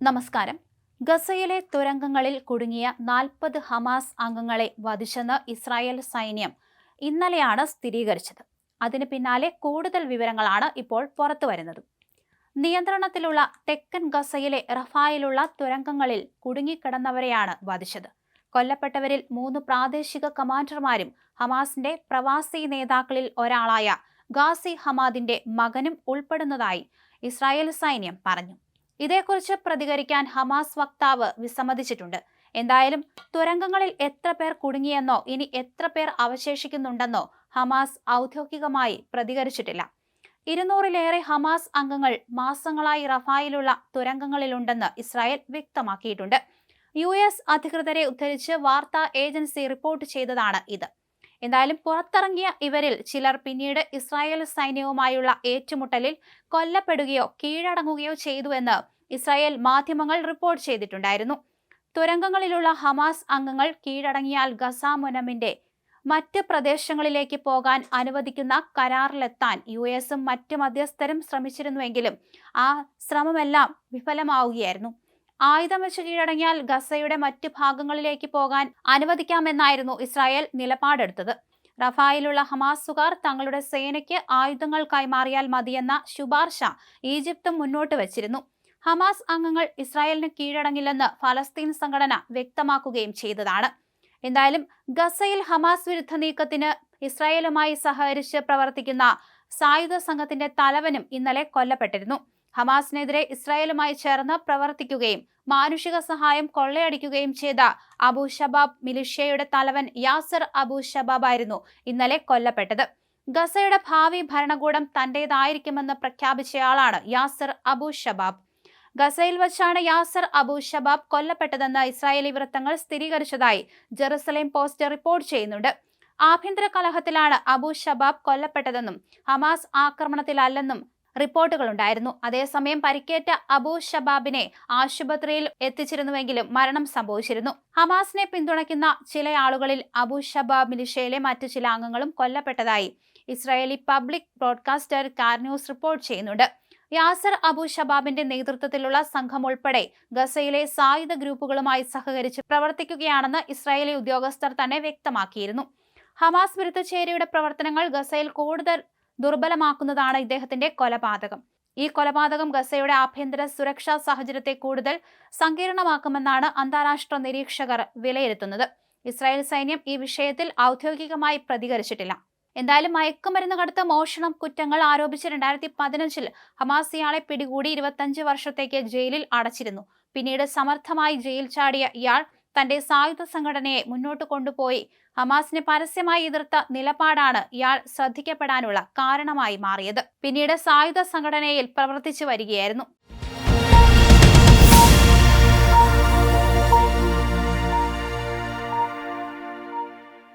നമസ്കാരം. ഗസയിലെ തുരങ്കങ്ങളിൽ കുടുങ്ങിയ നാൽപ്പത് ഹമാസ് അംഗങ്ങളെ വധിച്ചെന്ന് ഇസ്രായേൽ സൈന്യം ഇന്നലെയാണ് സ്ഥിരീകരിച്ചത്. അതിന് പിന്നാലെ കൂടുതൽ വിവരങ്ങളാണ് ഇപ്പോൾ പുറത്തുവരുന്നത് നിയന്ത്രണത്തിലുള്ള തെക്കൻ ഗസയിലെ റഫായിലുള്ള തുരങ്കങ്ങളിൽ കുടുങ്ങിക്കിടന്നവരെയാണ് വധിച്ചത്. കൊല്ലപ്പെട്ടവരിൽ മൂന്ന് പ്രാദേശിക കമാൻഡർമാരും ഹമാസിന്റെ പ്രവാസി നേതാക്കളിൽ ഒരാളായ ഗാസി ഹമാദിന്റെ മകനും ഉൾപ്പെടുന്നതായി ഇസ്രായേൽ സൈന്യം പറഞ്ഞു. ഇതേക്കുറിച്ച് പ്രതികരിക്കാൻ ഹമാസ് വക്താവ് വിസമ്മതിച്ചിട്ടുണ്ട്. എന്തായാലും തുരങ്കങ്ങളിൽ എത്ര പേർ കുടുങ്ങിയെന്നോ ഇനി എത്ര പേർ അവശേഷിക്കുന്നുണ്ടെന്നോ ഹമാസ് ഔദ്യോഗികമായി പ്രതികരിച്ചിട്ടില്ല. ഇരുന്നൂറിലേറെ ഹമാസ് അംഗങ്ങൾ മാസങ്ങളായി റഫായിലുള്ള തുരങ്കങ്ങളിലുണ്ടെന്ന് ഇസ്രായേൽ വ്യക്തമാക്കിയിട്ടുണ്ട്. യു എസ് അധികൃതരെ ഉദ്ധരിച്ച് വാർത്താ ഏജൻസി റിപ്പോർട്ട് ചെയ്തതാണ് ഇത്. എന്തായാലും പുറത്തിറങ്ങിയ ഇവരിൽ ചിലർ പിന്നീട് ഇസ്രായേൽ സൈന്യവുമായുള്ള ഏറ്റുമുട്ടലിൽ കൊല്ലപ്പെടുകയോ കീഴടങ്ങുകയോ ചെയ്തുവെന്ന് ഇസ്രായേൽ മാധ്യമങ്ങൾ റിപ്പോർട്ട് ചെയ്തിട്ടുണ്ടായിരുന്നു. തുരങ്കങ്ങളിലുള്ള ഹമാസ് അംഗങ്ങൾ കീഴടങ്ങിയാൽ ഗസ മുനമിന്റെ മറ്റ് പ്രദേശങ്ങളിലേക്ക് പോകാൻ അനുവദിക്കുന്ന കരാറിലെത്താൻ യു എസും മറ്റ് മധ്യസ്ഥരും ശ്രമിച്ചിരുന്നുവെങ്കിലും ആ ശ്രമമെല്ലാം വിഫലമാവുകയായിരുന്നു. ആയുധം വെച്ച് കീഴടങ്ങിയാൽ ഗസയുടെ മറ്റ് ഭാഗങ്ങളിലേക്ക് പോകാൻ അനുവദിക്കാമെന്നായിരുന്നു ഇസ്രായേൽ നിലപാടെടുത്തത്. റഫായിലുള്ള ഹമാസുകാർ തങ്ങളുടെ സേനയ്ക്ക് ആയുധങ്ങൾ കൈമാറിയാൽ മതിയെന്ന ശുപാർശ ഈജിപ്തും മുന്നോട്ട് വച്ചിരുന്നു. ഹമാസ് അംഗങ്ങൾ ഇസ്രായേലിന് കീഴടങ്ങില്ലെന്ന് ഫലസ്തീൻ സംഘടന വ്യക്തമാക്കുകയും ചെയ്തതാണ്. എന്തായാലും ഗസയിൽ ഹമാസ് വിരുദ്ധ നീക്കത്തിന് ഇസ്രായേലുമായി സഹകരിച്ച് പ്രവർത്തിക്കുന്ന സായുധ സംഘത്തിന്റെ തലവനും ഇന്നലെ കൊല്ലപ്പെട്ടിരുന്നു. ഹമാസിനെതിരെ ഇസ്രായേലുമായി ചേർന്ന് പ്രവർത്തിക്കുകയും മാനുഷിക സഹായം കൊള്ളയടിക്കുകയും ചെയ്ത അബു ഷബാബ് മിലിഷ്യയുടെ തലവൻ യാസർ അബു ഷബാബ് ആയിരുന്നു ഇന്നലെ കൊല്ലപ്പെട്ടത്. ഗസയുടെ ഭാവി ഭരണകൂടം തന്റേതായിരിക്കുമെന്ന് പ്രഖ്യാപിച്ചയാളാണ് യാസർ അബു ഷബാബ് ഗസയിൽ വച്ചാണ് യാസർ അബു ഷബാബ് കൊല്ലപ്പെട്ടതെന്ന് ഇസ്രായേലി വൃത്തങ്ങൾ സ്ഥിരീകരിച്ചതായി ജെറുസലേം പോസ്റ്റ് റിപ്പോർട്ട് ചെയ്യുന്നുണ്ട്. ആഭ്യന്തര കലഹത്തിലാണ് അബു ഷബാബ് കൊല്ലപ്പെട്ടതെന്നും ഹമാസ് ആക്രമണത്തിലല്ലെന്നും റിപ്പോർട്ടുകളുണ്ടായിരുന്നു. അതേസമയം പരിക്കേറ്റ അബൂ ഷബാബിനെ ആശുപത്രിയിൽ എത്തിച്ചിരുന്നുവെങ്കിലും മരണം സംഭവിച്ചിരുന്നു. ഹമാസിനെ പിന്തുണയ്ക്കുന്ന ചില ആളുകളിൽ അബൂ ഷബാബ് മിലിഷയിലെ മറ്റു ചില അംഗങ്ങളും കൊല്ലപ്പെട്ടതായി Israeli public broadcaster Kan news report ചെയ്യുന്നുണ്ട്. യാസർ അബു ഷബാബിന്റെ നേതൃത്വത്തിലുള്ള സംഘം ഉൾപ്പെടെ ഗസയിലെ സായുധ ഗ്രൂപ്പുകളുമായി സഹകരിച്ച് പ്രവർത്തിക്കുകയാണെന്ന് ഇസ്രായേലി ഉദ്യോഗസ്ഥർ തന്നെ വ്യക്തമാക്കിയിരുന്നു. ഹമാസ് വിരുദ്ധ ചേരിയുടെ പ്രവർത്തനങ്ങൾ ഗസയിൽ കൂടുതൽ ദുർബലമാക്കുന്നതാണ് ഇദ്ദേഹത്തിന്റെ കൊലപാതകം. ഈ കൊലപാതകം ഗസയുടെ ആഭ്യന്തര സുരക്ഷാ സാഹചര്യത്തെ കൂടുതൽ സങ്കീർണമാക്കുമെന്നാണ് അന്താരാഷ്ട്ര നിരീക്ഷകർ വിലയിരുത്തുന്നത്. ഇസ്രായേൽ സൈന്യം ഈ വിഷയത്തിൽ ഔദ്യോഗികമായി പ്രതികരിച്ചിട്ടില്ല. എന്തായാലും മയക്കുമരുന്ന് കടുത്ത മോഷണം കുറ്റങ്ങൾ ആരോപിച്ച് രണ്ടായിരത്തി പതിനഞ്ചിൽ ഹമാസ് ഇയാളെ പിടികൂടി ഇരുപത്തഞ്ച് വർഷത്തേക്ക് ജയിലിൽ അടച്ചിരുന്നു. പിന്നീട് സമർത്ഥമായി ജയിൽ ചാടിയ ഇയാൾ തന്റെ സായുധ സംഘടനയെ മുന്നോട്ട് കൊണ്ടുപോയി. ഹമാസിനെ പരസ്യമായി എതിർത്ത നിലപാടാണ് ഇയാൾ ശ്രദ്ധിക്കപ്പെടാനുള്ള കാരണമായി മാറിയത്. പിന്നീട് സായുധ സംഘടനയിൽ പ്രവർത്തിച്ചു വരികയായിരുന്നു.